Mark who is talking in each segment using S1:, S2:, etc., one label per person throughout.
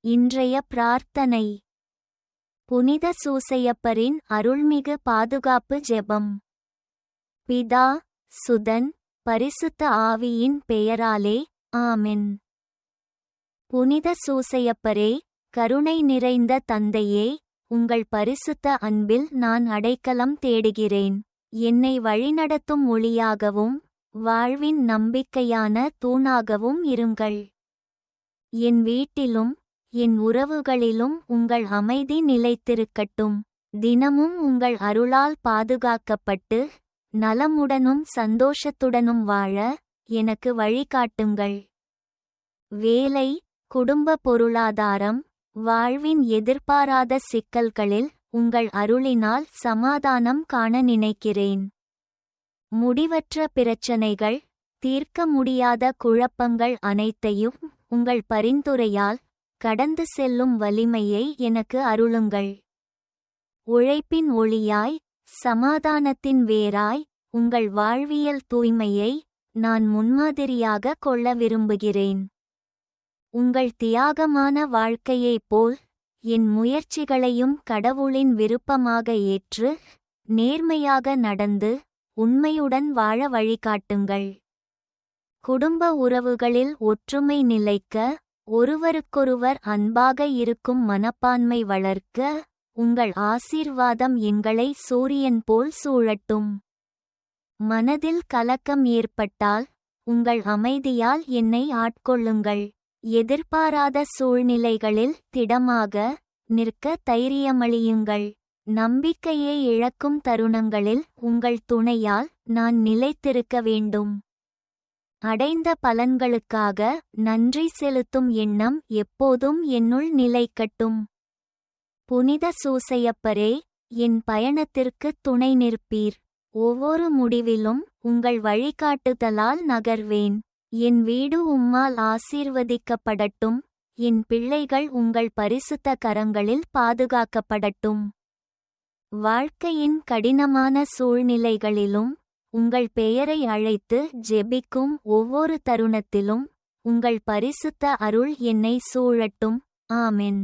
S1: இன்றைய பிரார்த்தனை. புனித சூசையப்பரின் அருள்மிகு பாதுகாப்பு ஜெபம். பிதா சுதன் பரிசுத்த ஆவியின் பெயராலே ஆமென். புனித சூசையப்பரே கருணை நிறைந்த தந்தையே உங்கள் பரிசுத்த அன்பில் நான் அடைக்கலம் தேடுகிறேன். என்னை வழிநடத்தும் ஒளியாகவும் வாழ்வின் நம்பிக்கையான தூணாகவும் இருங்கள். என் வீட்டிலும் என் உறவுகளிலும் உங்கள் அமைதி நிலைத்திருக்கட்டும். தினமும் உங்கள் அருளால் பாதுகாக்கப்பட்டு நலமுடனும் சந்தோஷத்துடனும் வாழ எனக்கு வழிகாட்டுங்கள். வேலை குடும்ப பொருளாதாரம் வாழ்வின் எதிர்பாராத சிக்கல்களில் உங்கள் அருளினால் சமாதானம் காண நினைக்கிறேன். முடிவற்ற பிரச்சனைகள் தீர்க்க முடியாத குழப்பங்கள் அனைத்தையும் உங்கள் பரிந்துரையால் கடந்து செல்லும் வலிமையை எனக்கு அருளுங்கள். உழைப்பின் ஒளியாய் சமாதானத்தின் வேராய் உங்கள் வாழ்வியல் தூய்மையை நான் முன்மாதிரியாக கொள்ள விரும்புகிறேன். உங்கள் தியாகமான வாழ்க்கையைப் போல் என் முயற்சிகளையும் கடவுளின் விருப்பமாக ஏற்று நேர்மையாக நடந்து உண்மையுடன் வாழ வழிகாட்டுங்கள். குடும்ப உறவுகளில் ஒற்றுமை நிலைக்க ஒருவருக்கொருவர் அன்பாக இருக்கும் மனப்பான்மை வளர்க்க உங்கள் ஆசீர்வாதம் எங்களை சூரியன் போல் சூழட்டும். மனதில் கலக்கம் ஏற்பட்டால் உங்கள் அமைதியால் என்னை ஆட்கொள்ளுங்கள். எதிர்பாராத சூழ்நிலைகளில் திடமாக நிற்க தைரியமளியுங்கள். நம்பிக்கையை இழக்கும் தருணங்களில் உங்கள் துணையால் நான் நிலைத்திருக்க வேண்டும். அடைந்த பலன்களுக்காக நன்றி செலுத்தும் எண்ணம் எப்போதும் என்னுள் நிலைக்கட்டும். புனித சூசையப்பரே என் பயணத்திற்கு துணை நிற்பீர். ஒவ்வொரு முடிவிலும் உங்கள் வழிகாட்டுதலால் நகர்வேன். என் வீடு உம்மால் ஆசீர்வதிக்கப்படட்டும். என் பிள்ளைகள் உங்கள் பரிசுத்த கரங்களில் பாதுகாக்கப்படட்டும். வாழ்க்கையின் கடினமான சூழ்நிலைகளிலும் உங்கள் பெயரை அழைத்து ஜெபிக்கும் ஒவ்வொரு தருணத்திலும் உங்கள் பரிசுத்த அருள் என்னை சூழட்டும். ஆமென்.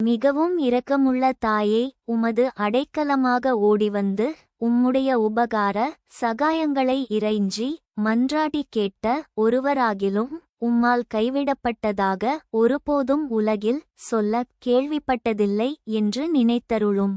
S1: மிகவும் இரக்கமுள்ள தாயே உமது அடைக்கலமாக ஓடிவந்து உம்முடைய உபகார சகாயங்களை இறைஞ்சி மன்றாடி கேட்ட ஒருவராகிலும் உம்மால் கைவிடப்பட்டதாக ஒருபோதும் உலகில் சொல்ல கேள்விப்பட்டதில்லை என்று நினைத்தருளும்.